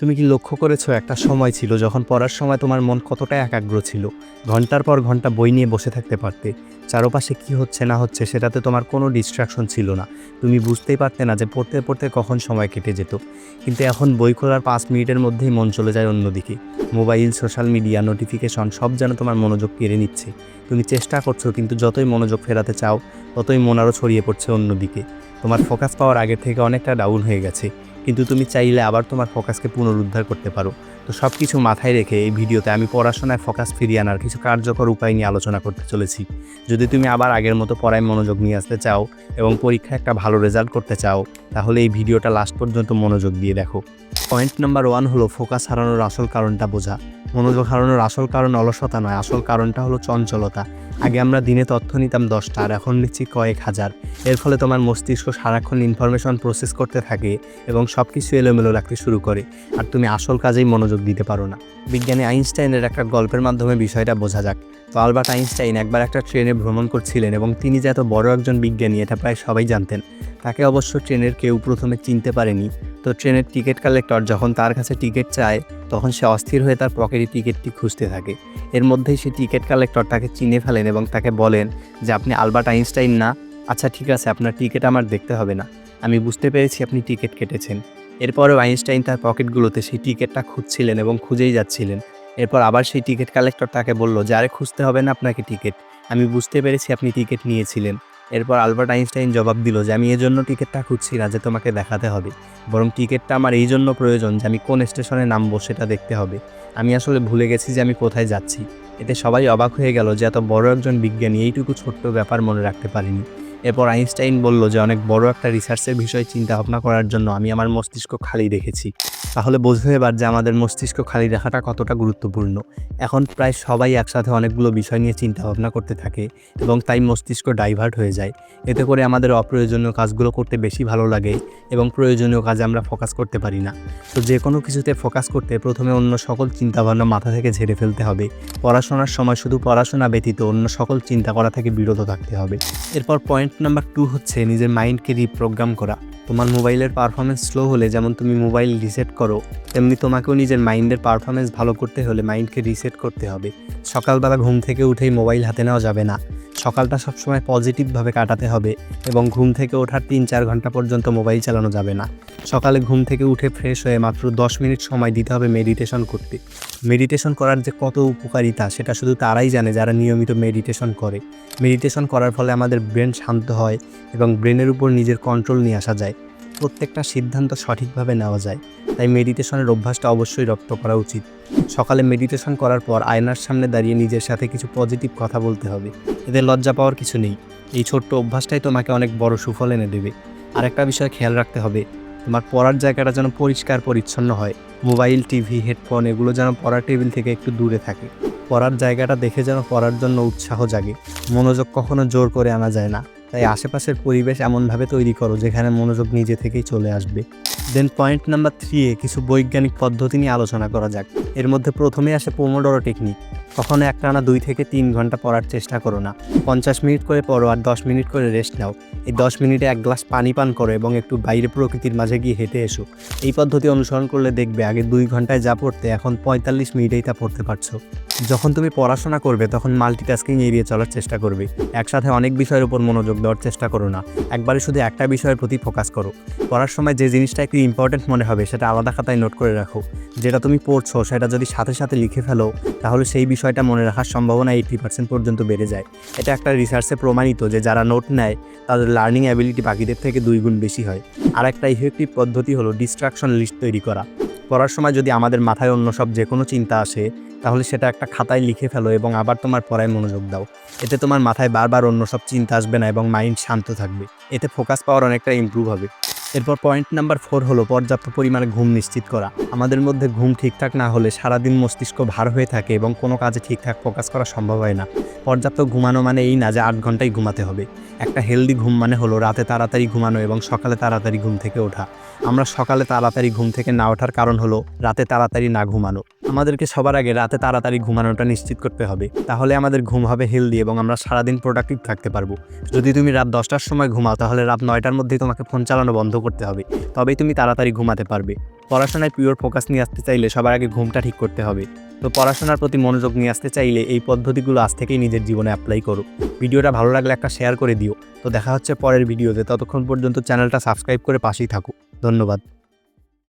তুমি কি লক্ষ্য করেছ, একটা সময় ছিল যখন পড়ার সময় তোমার মন কতটা একাগ্র ছিল? ঘণ্টার পর ঘণ্টা বই নিয়ে বসে থাকতে পারতে। চারপাশে কি হচ্ছে, না হচ্ছে, সেটাতে তোমার কোনো ডিস্ট্রাকশন ছিল না। তুমি বুঝতেই পারতে না যে পড়তে পড়তে কখন সময় কেটে যেত। কিন্তু এখন বই খোলার পাঁচ মিনিটের মধ্যেই মন চলে যায় অন্যদিকে। মোবাইল সোশ্যাল মিডিয়া নোটিফিকেশন সব যেন তোমার মনোযোগ কেড়ে নিচ্ছে। তুমি চেষ্টা করছ, কিন্তু যতই মনোযোগ ফেরাতে চাও, ততই মন আরও ছড়িয়ে পড়ছে অন্যদিকে। তোমার ফোকাস পাওয়ার আগের থেকে অনেকটা ডাউন হয়ে গেছে। কিন্তু তুমি চাইলে আবার তোমার ফোকাসকে পুনরুদ্ধার করতে পারো। তো সব কিছু মাথায় রেখে এই ভিডিওতে আমি পড়াশোনায় ফোকাস ফিরিয়ে আনার কিছু কার্যকর উপায় নিয়ে আলোচনা করতে চলেছি। যদি তুমি আবার আগের মতো পড়ায় মনোযোগ নিয়ে আসতে চাও এবং পরীক্ষায় একটা ভালো রেজাল্ট করতে চাও, তাহলে এই ভিডিওটা লাস্ট পর্যন্ত মনোযোগ দিয়ে দেখো। পয়েন্ট নাম্বার ওয়ান হলো ফোকাস হারানোর আসল কারণটা বোঝা। মনোযোগ হারানোর আসল কারণ অলসতা নয়, আসল কারণটা হলো চঞ্চলতা। আগে আমরা দিনে তথ্য নিতাম দশটা, আর এখন নিচ্ছি কয়েক হাজার। এর ফলে তোমার মস্তিষ্ক সারাক্ষণ ইনফরমেশন প্রসেস করতে থাকে এবং সব কিছু এলোমেলো রাখতে শুরু করে, আর তুমি আসল কাজেই মনোযোগ দিতে পারো না। বিজ্ঞানী আইনস্টাইনের একটা গল্পের মাধ্যমে বিষয়টা বোঝা যাক। তো আলবার্ট আইনস্টাইন একবার একটা ট্রেনে ভ্রমণ করছিলেন এবং তিনি যে এত বড় একজন বিজ্ঞানী, এটা প্রায় সবাই জানতেন। তাকে অবশ্য ট্রেনের কেউ প্রথমে চিনতে পারেনি। তো ট্রেনের টিকিট কালেক্টর যখন তার কাছে টিকিট চায়, তখন সে অস্থির হয়ে তার পকেটে টিকিটটি খুঁজতে থাকে। এর মধ্যেই সে টিকিট কালেক্টর তাকে চিনে ফেলেন এবং তাকে বলেন যে, আপনি আলবার্ট আইনস্টাইন না? আচ্ছা ঠিক আছে, আপনার টিকিট আমার দেখতে হবে না। আমি বুঝতে পেরেছি আপনি টিকিট কেটেছেন। এরপরেও আইনস্টাইন তার পকেটগুলোতে সেই টিকিটটা খুঁজছিলেন এবং খুঁজেই যাচ্ছিলেন। এরপর আবার সেই টিকিট কালেক্টর তাকে বলল যে, আরে, খুঁজতে হবে না আপনাকে টিকিট। আমি বুঝতে পেরেছি আপনি টিকিট নিয়েছিলেন। এরপর আলবার্ট আইনস্টাইন জবাব দিল যে, আমি এজন্য টিকিটটা খুঁজছি না যে তোমাকে দেখাতে হবে। বরং টিকিটটা আমার এই জন্য প্রয়োজন যে, আমি কোন স্টেশনে নামবো সেটা দেখতে হবে। আমি আসলে ভুলে গেছি যে, আমি কোথায় যাচ্ছি। এতে সবাই অবাক হয়ে গেল যে, এত বড় একজন বিজ্ঞানী এইটুকু ছোট্ট ব্যাপার মনে রাখতে পারিনি। এরপর আইনস্টাইন বলল যে, অনেক বড় একটা রিসার্চের বিষয়ে চিন্তা ভাবনা করার জন্য আমি আমার মস্তিষ্ক খালি রেখেছি। তাহলে বোঝো এবার যে, আমাদের মস্তিষ্ক খালি রাখাটা কতটা গুরুত্বপূর্ণ। এখন প্রায় সবাই একসাথে অনেকগুলো বিষয় নিয়ে চিন্তা ভাবনা করতে থাকে এবং তাই মস্তিষ্ক ডাইভার্ট হয়ে যায়। এতে করে আমাদের অপ্রয়োজনীয় কাজগুলো করতে বেশি ভালো লাগে এবং প্রয়োজনীয় কাজে আমরা ফোকাস করতে পারি না। তো যে কোনো কিছুতে ফোকাস করতে প্রথমে অন্য সকল চিন্তাভাবনা মাথা থেকে ঝেড়ে ফেলতে হবে। পড়াশোনার সময় শুধু পড়াশোনা ব্যতীত অন্য সকল চিন্তা করা থেকে বিরত থাকতে হবে। এরপর পয়েন্ট নাম্বার টু হচ্ছে নিজের মাইন্ডকে রিপ্রোগ্রাম করা। তোমার মোবাইলের পারফরমেন্স স্লো হলে, যেমন তুমি মোবাইল রিসেট করো, তেমনি তোমাকেও নিজের মাইন্ডের পারফরমেন্স ভালো করতে হলে মাইন্ডকে রিসেট করতে হবে। সকালবেলা ঘুম থেকে উঠেই মোবাইল হাতে নেওয়া যাবে না। সকালটা সবসময় পজিটিভভাবে কাটাতে হবে এবং ঘুম থেকে ওঠার তিন চার ঘণ্টা পর্যন্ত মোবাইল চালানো যাবে না। সকালে ঘুম থেকে উঠে ফ্রেশ হয়ে মাত্র দশ মিনিট সময় দিতে হবে মেডিটেশন করতে। মেডিটেশন করার যে কত উপকারিতা সেটা শুধু তারাই জানে যারা নিয়মিত মেডিটেশন করে। মেডিটেশন করার ফলে আমাদের ব্রেন শান্ত হয় এবং ব্রেনের উপর নিজের কন্ট্রোল নিয়ে আসা যায়। প্রত্যেকটা সিদ্ধান্ত সঠিকভাবে নেওয়া যায়। তাই মেডিটেশনের অভ্যাসটা অবশ্যই রপ্ত করা উচিত। সকালে মেডিটেশন করার পর আয়নার সামনে দাঁড়িয়ে নিজের সাথে কিছু পজিটিভ কথা বলতে হবে। এতে লজ্জা পাওয়ার কিছু নেই। এই ছোট্ট অভ্যাসটাই তোমাকে অনেক বড় সুফল এনে দেবে। আরেকটা বিষয় খেয়াল রাখতে হবে, তোমার পড়ার জায়গাটা যেন পরিষ্কার পরিচ্ছন্ন হয়। মোবাইল, টিভি, হেডফোন এগুলো যেন পড়ার টেবিল থেকে একটু দূরে থাকে। পড়ার জায়গাটা দেখে যেন পড়ার জন্য উৎসাহ জাগে। মনোযোগ কখনো জোর করে আনা যায় না। তাই আশেপাশের পরিবেশ এমনভাবে তৈরি করো যেখানে মনোযোগ নিজে থেকেই চলে আসবে। দেন পয়েন্ট নাম্বার থ্রিয়ে কিছু বৈজ্ঞানিক পদ্ধতি নিয়ে আলোচনা করা যাক। এর মধ্যে প্রথমে আসে পোমোডোরো টেকনিক কখনো একটানা দুই থেকে তিন ঘণ্টা পড়ার চেষ্টা করো না। পঞ্চাশ মিনিট করে পড়ো আর দশ মিনিট করে রেস্ট নাও। এই দশ মিনিটে এক গ্লাস পানি পান করো এবং একটু বাইরে প্রকৃতির মাঝে গিয়ে হেঁটে এসো। এই পদ্ধতি অনুসরণ করলে দেখবে আগে দুই ঘন্টায় যা পড়তে এখন পঁয়তাল্লিশ মিনিটেই তা পড়তে পারছ। যখন তুমি পড়াশোনা করবে তখন মাল্টিটাস্কিং এড়িয়ে চলার চেষ্টা করবে। একসাথে অনেক বিষয়ের উপর মনোযোগ দেওয়ার চেষ্টা করো না। একবারে শুধু একটা বিষয়ের প্রতি ফোকাস করো। পড়ার সময় যে জিনিসটা একটু ইম্পর্টেন্ট মনে হবে সেটা আলাদা খাতায় নোট করে রাখো। যেটা তুমি পড়ছো সেটা যদি সাথে সাথে লিখে ফেলো, তাহলে সেই বিষয়টা মনে রাখার সম্ভাবনা এইট্টি পার্সেন্ট পর্যন্ত বেড়ে যায়। এটা একটা রিসার্চে প্রমাণিত যে যারা নোট নেয়, তাদের লার্নিং অ্যাবিলিটি বাকিদের থেকে দুই গুণ বেশি হয়। আর একটা ইফেক্টিভ পদ্ধতি হলো ডিস্ট্রাকশন লিস্ট তৈরি করা। পড়ার সময় যদি আমাদের মাথায় অন্য সব যে কোনো চিন্তা আসে, তাহলে সেটা একটা খাতায় লিখে ফেলো এবং আবার তোমার পড়ায় মনোযোগ দাও। এতে তোমার মাথায় বারবার অন্য সব চিন্তা আসবে না এবং মাইন্ড শান্ত থাকবে। এতে ফোকাস পাওয়ার অনেকটা ইমপ্রুভ হবে। এরপর পয়েন্ট নাম্বার ফোর হলো পর্যাপ্ত পরিমাণে ঘুম নিশ্চিত করা। আমাদের মধ্যে ঘুম ঠিকঠাক না হলে সারাদিন মস্তিষ্ক ভার হয়ে থাকে এবং কোনো কাজে ঠিকঠাক ফোকাস করা সম্ভব হয় না। পর্যাপ্ত ঘুমানো মানে এই না যে আট ঘন্টায় ঘুমাতে হবে। একটা হেলদি ঘুম মানে হলো রাতে তাড়াতাড়ি ঘুমানো এবং সকালে তাড়াতাড়ি ঘুম থেকে ওঠা। আমরা সকালে তাড়াতাড়ি ঘুম থেকে না ওঠার কারণ হলো রাতে তাড়াতাড়ি না ঘুমানো। আমাদেরকে সবার আগে রাতে তাড়াতাড়ি ঘুমানোটা নিশ্চিত করতে হবে। তাহলে আমাদের ঘুম হবে হেলদি এবং আমরা সারাদিন প্রোডাক্টিভ থাকতে পারব। যদি তুমি রাত দশটার সময় ঘুমাও, তাহলে রাত নয়টার মধ্যেই তোমাকে ফোন চালানো বন্ধ করতে হবে। তবেই তুমি তাড়াতাড়ি ঘুমাতে পারবে। পড়াশোনায় পিওর ফোকাস নিয়ে আসতে চাইলে সবার আগে ঘুমটা ঠিক করতে হবে। তো পড়াশোনার প্রতি মনোযোগ নিয়ে আসতে চাইলে এই পদ্ধতিগুলো আজ থেকেই নিজের জীবনে অ্যাপ্লাই করো। ভিডিওটা ভালো লাগলে একটা শেয়ার করে দিও। তো দেখা হচ্ছে পরের ভিডিওতে। ততক্ষণ পর্যন্ত চ্যানেলটা সাবস্ক্রাইব করে পাশেই থাকো। ধন্যবাদ।